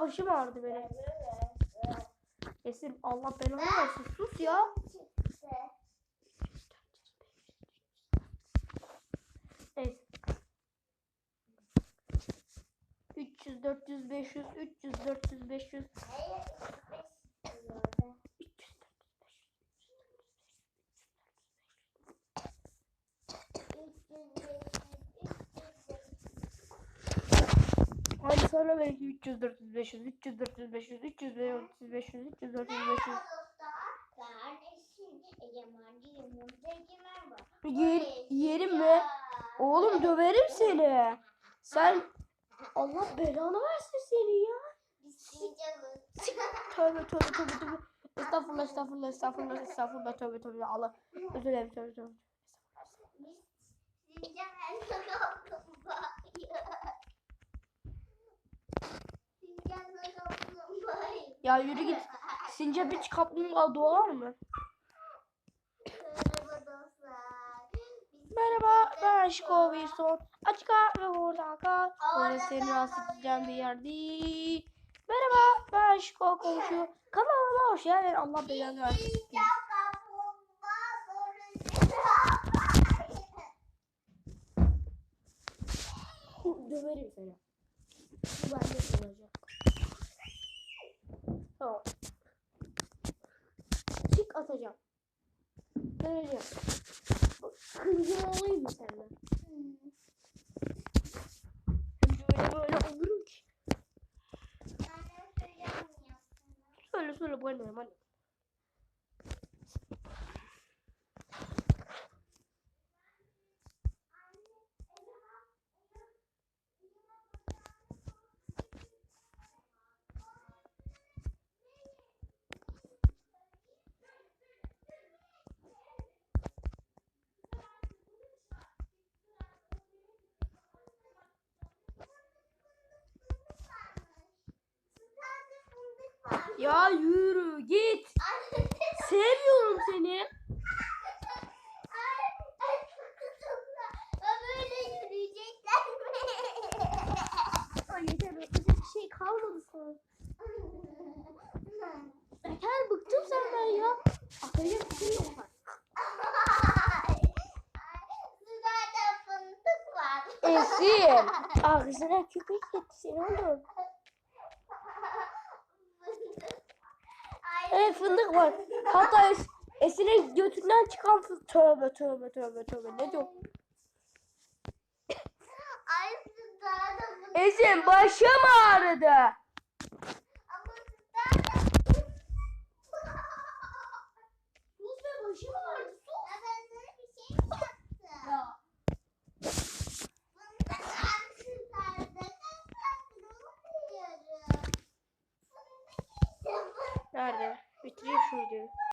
Başım ağrıdı benim. Esin Allah belanı versin. Sus ya. Neyse. 300, 400, 500, 300, 400, 500, Hadi sonra belki 300, 400, 500, 300, 400, 500, 300, 400, 500, 300, 400, 500. Kardeşim yabancı yumurtacılar var. Yer, yerim mi? Oğlum döverim seni. Sen Allah belanı versin seni ya. Tövbe tövbe tövbe tövbe. Estağfurullah estağfurullah estağfurullah estağfurullah tövbe tövbe Allah. Özür dilerim tövbe tövbe. Ya yürü git. Sincap hiç kaplumbağa doğar mı? Merhaba ben Şiko Wilson. Açık ve kal. Böyle seni rahatsız edeceğim bir yer değil. Merhaba ben Şiko komşu. Kanalıma hoş geldin. Allah belanı versin. Döverim seni. Bu bende olacak. Tamam. Çık atacağım. Vereceğim. Kızgın olayım mı senden? Hem böyle böyle olurum ki. Söyle söyle bu annem hadi. Ya yürü git. Anne. Sevmiyorum seni. Şey kalmadı sana. Yeter bıktım senden ya. Bir şey yok. Esin. Ağzına köpek yetti seni oğlum. Fındık. Ay, Evet fındık var. Hatta es Esin'in götünden çıkan fındık. Tövbe tövbe tövbe tövbe. Ne diyor? Esin başım ağrıdı. should we do?